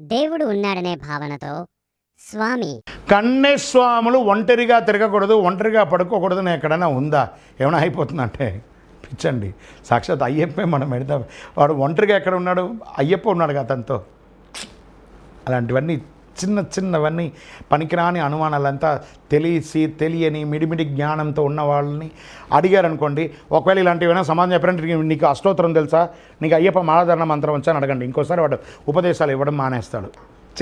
దేవుడు ఉన్నాడనే భావనతో స్వామి కన్యస్వాములు ఒంటరిగా తిరగకూడదు ఒంటరిగా పడుకోకూడదు అని ఎక్కడైనా ఉందా? ఏమైనా అయిపోతుందంటే పిచ్చండి. సాక్షాత్ అయ్యప్పే మనం పెడతాం వాడు ఒంటరిగా ఎక్కడ ఉన్నాడు? అయ్యప్ప ఉన్నాడు కదా అతనితో. అలాంటివన్నీ చిన్న చిన్నవన్నీ పనికిరాని అనుమానాలంతా తెలిసి తెలియని మిడిమిడి జ్ఞానంతో ఉన్న వాళ్ళని అడిగారనుకోండి ఒకవేళ ఇలాంటివైనా సమాధానం చెప్పారంటే నీకు- నీకు అష్టోత్తరం తెలుసా? నీకు అయ్యప్ప మాలాధారణ మంత్రం వచ్చా అని అడగండి. ఇంకోసారి వాడు ఉపదేశాలు ఇవ్వడం మానేస్తాడు.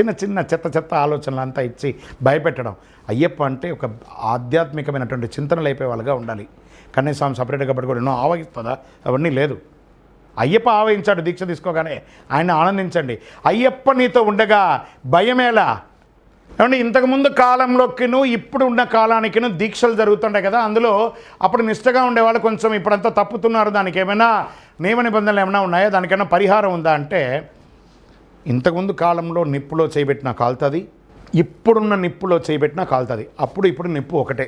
చిన్న చిన్న చెత్త చెత్త ఆలోచనలు అంతా ఇచ్చి భయపెట్టడం. అయ్యప్ప అంటే ఒక ఆధ్యాత్మికమైనటువంటి చింతనలు అయిపోయే వాళ్ళుగా ఉండాలి. కనీసం సపరేట్గా పట్టుకోవడం ఎన్నో ఆవగిస్తుందా అవన్నీ లేదు. అయ్యప్ప ఆవహించాడు దీక్ష తీసుకోగానే ఆయన ఆనందించండి. అయ్యప్ప నీతో ఉండగా భయమేలా ఏమంటే ఇంతకుముందు కాలంలోకిను ఇప్పుడు ఉన్న కాలానికిను దీక్షలు జరుగుతుంటాయి కదా అందులో అప్పుడు నిష్టగా ఉండేవాళ్ళు కొంచెం ఇప్పుడంతా తప్పుతున్నారు దానికి ఏమైనా నియమ నిబంధనలు ఏమైనా ఉన్నాయా? దానికైనా పరిహారం ఉందా అంటే ఇంతకుముందు కాలంలో నిప్పులో చేయబెట్టిన కాలుతుంది ఇప్పుడున్న నిప్పులో చేయబెట్టిన కాలుతుంది. అప్పుడు ఇప్పుడు నిప్పు ఒకటే.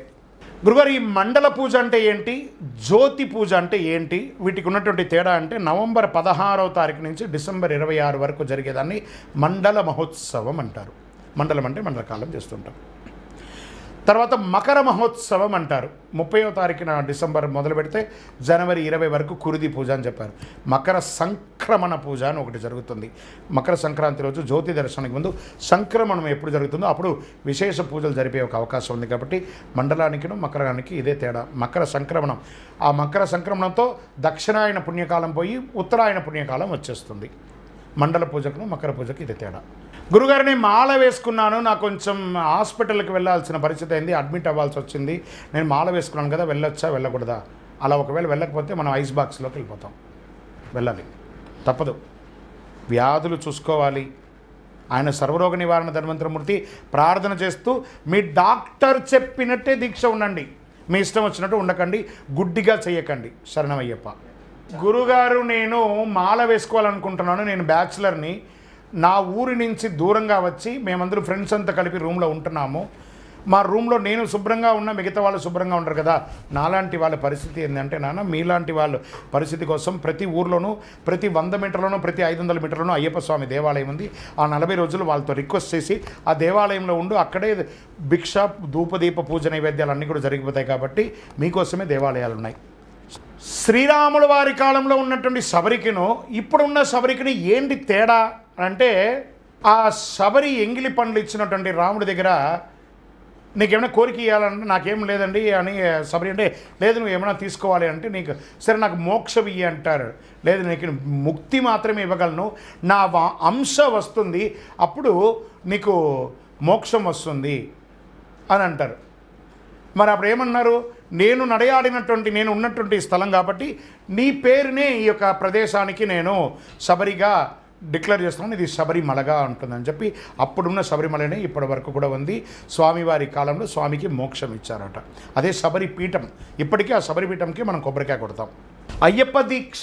గురుగారు ఈ మండల పూజ అంటే ఏంటి? జ్యోతి పూజ అంటే ఏంటి? వీటికి ఉన్నటువంటి తేడా అంటే నవంబర్ పదహారవ తారీఖు నుంచి డిసెంబర్ ఇరవై ఆరు వరకు జరిగేదాన్ని మండల మహోత్సవం అంటారు. మండలం అంటే మండల కాలం చేస్తుంటాం. తర్వాత మకర మహోత్సవం అంటారు. ముప్పయో తారీఖున డిసెంబర్ మొదలు పెడితే జనవరి ఇరవై వరకు కురిది పూజ అని చెప్పారు. మకర సంక్రమణ పూజ అని ఒకటి జరుగుతుంది. మకర సంక్రాంతి రోజు జ్యోతి దర్శనానికి ముందు సంక్రమణం ఎప్పుడు జరుగుతుందో అప్పుడు విశేష పూజలు జరిపే ఒక అవకాశం ఉంది కాబట్టి మండలానికిను మకరానికి ఇదే తేడా. మకర సంక్రమణం. ఆ మకర సంక్రమణంతో దక్షిణాయన పుణ్యకాలం పోయి ఉత్తరాయణ పుణ్యకాలం వచ్చేస్తుంది. మండల పూజకును మకర పూజకు ఇది తేడా. గురుగారిని మాల వేసుకున్నాను. నాకు కొంచెం హాస్పిటల్కి వెళ్ళాల్సిన పరిస్థితి అయింది. అడ్మిట్ అవ్వాల్సి వచ్చింది. నేను మాల వేసుకున్నాను కదా వెళ్ళొచ్చా వెళ్ళకూడదా? అలా ఒకవేళ వెళ్ళకపోతే మనం ఐస్ బాక్స్లోకి వెళ్ళిపోతాం. వెళ్ళాలి. తప్పదు. వ్యాధులు చూసుకోవాలి. ఆయన సర్వరోగ నివారణ ధన్వంతరమూర్తి ప్రార్థన చేస్తూ మీ డాక్టర్ చెప్పినట్టే దీక్ష ఉండండి. మీ ఇష్టం వచ్చినట్టు ఉండకండి. గుడ్డిగా చేయకండి శరణమయ్యప్ప. గురుగారు నేను మాల వేసుకోవాలనుకుంటున్నాను. నేను బ్యాచులర్ని. నా ఊరి నుంచి దూరంగా వచ్చి మేమందరూ ఫ్రెండ్స్ అంతా కలిపి రూమ్లో ఉంటున్నాము. మా రూమ్లో నేను శుభ్రంగా ఉన్నా మిగతా వాళ్ళు శుభ్రంగా ఉండరు కదా. నాలాంటి వాళ్ళ పరిస్థితి ఏంటంటే నాన్న మీలాంటి వాళ్ళ పరిస్థితి కోసం ప్రతి ఊర్లోనూ ప్రతి వంద మీటర్లోనూ ప్రతి ఐదు వందల మీటర్లోనూ అయ్యప్ప స్వామి దేవాలయం ఉంది. ఆ నలభై రోజులు వాళ్ళతో రిక్వెస్ట్ చేసి ఆ దేవాలయంలో ఉండు అక్కడే భిక్ష ధూపదీప పూజ నైవేద్యాలు అన్నీ కూడా జరిగిపోతాయి కాబట్టి మీకోసమే దేవాలయాలు ఉన్నాయి. శ్రీరాముల వారి కాలంలో ఉన్నటువంటి శబరికిను ఇప్పుడున్న శబరికిని ఏంటి తేడా అంటే ఆ శబరి ఎంగిలి పండ్లు ఇచ్చినటువంటి రాముడి దగ్గర నీకేమైనా కోరిక ఇవ్వాలంటే నాకేం లేదండి అని సబరి అంటే లేదు నువ్వు ఏమైనా తీసుకోవాలి అంటే నీకు సరే నాకు మోక్షం ఇయ్యి అంటారు. లేదు నీకు ముక్తి మాత్రమే ఇవ్వగలను. నా వా- అంశ వస్తుంది. అప్పుడు నీకు మోక్షం వస్తుంది అని అంటారు. మరి అప్పుడు ఏమన్నారు? నేను నడయాడినటువంటి నేను ఉన్నటువంటి స్థలం కాబట్టి నీ పేరునే ఈ యొక్క ప్రదేశానికి నేను శబరిగా డిక్లేర్ చేస్తున్నాను ఇది శబరిమలగా ఉంటుందని చెప్పి అప్పుడున్న శబరిమలనే ఇప్పటి వరకు కూడా ఉంది. స్వామివారి కాలంలో స్వామికి మోక్షం ఇచ్చారట. అదే శబరి పీఠం ఇప్పటికీ ఆ శబరి పీఠంకి మనం కొబ్బరికాయ కొడతాం. అయ్యప్ప దీక్ష!